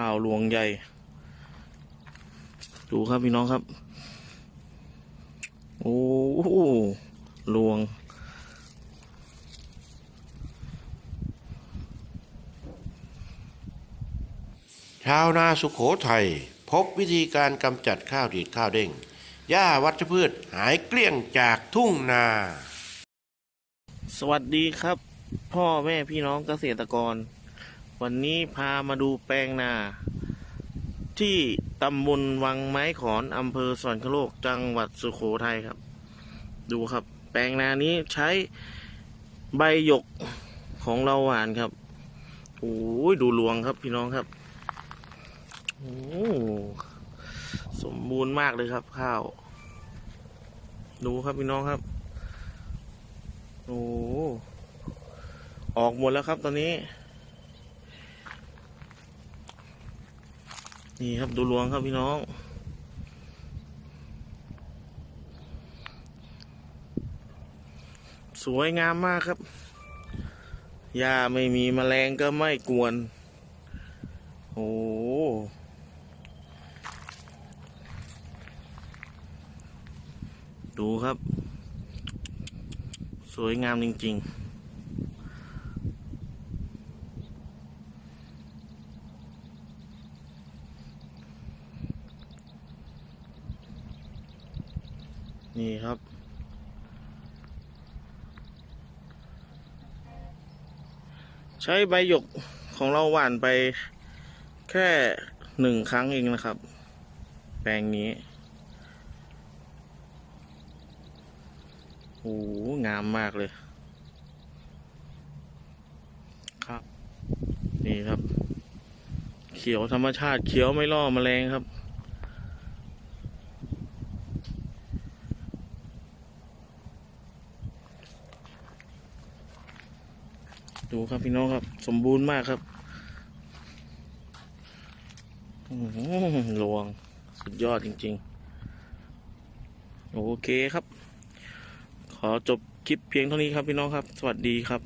ข้าวรวงใหญ่ ดูครับพี่น้องครับ โอ้โหรวง ชาวนาสุขโขทัยพบวิธีการกำจัดข้าวดีดข้าวเด้งหญ้าวัชพืชหายเกลี้ยงจากทุ่งนา สวัสดีครับ พ่อแม่พี่น้องเกษตรกร วันนี้พามาดูแปลงนา ที่ตำบลวังไม้ขอนอำเภอสวรรคโลกจังหวัดสุโขทัยครับ ดูครับ แปลงนานี้ใช้ใบหยกของเราหวานครับโอ้ยดูรวงครับพี่น้องครับโอ้สมบูรณ์มากเลยครับ ข้าว ดูครับพี่น้องครับโอ้ออกหมดแล้วครับตอนนี้ นี่ครับดูรวงครับพี่น้องสวยงามมากครับ หญ้าไม่มีแมลงก็ไม่กวน โอ้ดูครับ สวยงามจริง ๆ นี่ครับ ใช้ใบหยกของเราหว่านไปแค่หนึ่งครั้งเองนะครับ แปลงนี้โอ้โหงามมากเลย ครับ นี่ครับ เขียวธรรมชาติเขียวไม่ล่อแมลงครับ ดูครับพี่น้องครับ สมบูรณ์มากครับอื้อหือหลวงสุดยอดจริง ๆ โอเคครับ ขอจบคลิปเพียงเท่านี้ครับพี่น้องครับ สวัสดีครับ